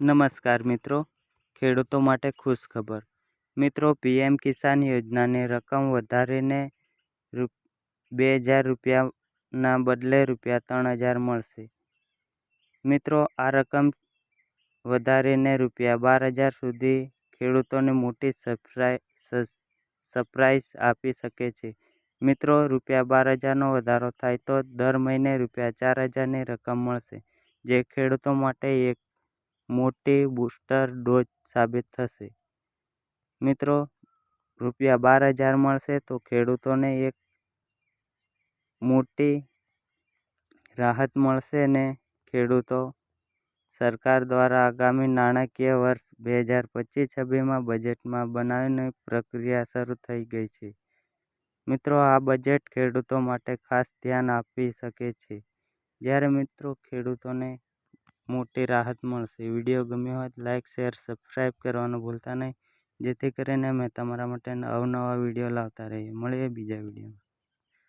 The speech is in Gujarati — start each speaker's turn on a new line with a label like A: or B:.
A: નમસ્કાર મિત્રો. ખેડૂતો માટે ખુશ ખબર. મિત્રો, પીએમ કિસાન યોજનાની રકમ વધારીને બે હજાર રૂપિયાના બદલે રૂપિયા ત્રણ હજાર મળશે. મિત્રો, આ રકમ વધારીને રૂપિયા બાર હજાર સુધી ખેડૂતોને મોટી સરપ્રાઈઝ આપી શકે છે. મિત્રો, રૂપિયા બાર હજારનો વધારો થાય તો દર મહિને રૂપિયા ચાર હજારની રકમ મળશે, જે ખેડૂતો માટે એક મોટી બુસ્ટર ડોઝ સાબિત થશે. મિત્રો, રૂપિયા બાર હજાર મળશે તો ખેડૂતોને એક મોટી રાહત મળશે ને ખેડૂતો સરકાર દ્વારા આગામી નાણાકીય વર્ષ બે હજાર પચીસ છવ્વીસમાં બજેટમાં બનાવીને પ્રક્રિયા શરૂ થઈ ગઈ છે. મિત્રો, આ બજેટ ખેડૂતો માટે ખાસ ધ્યાન આપી શકે છે. જ્યારે મિત્રો, ખેડૂતોને મોટી રાહત મળશે. વીડિયો ગમ્યો હોય લાઇક શેર સબસ્ક્રાઈબ કરવાનું ભૂલતા નહીં. જેથી કરીને અમે તમારા માટે અવનવા વીડિયો લાવતા રહીએ. મળીએ બીજા વિડીયોમાં.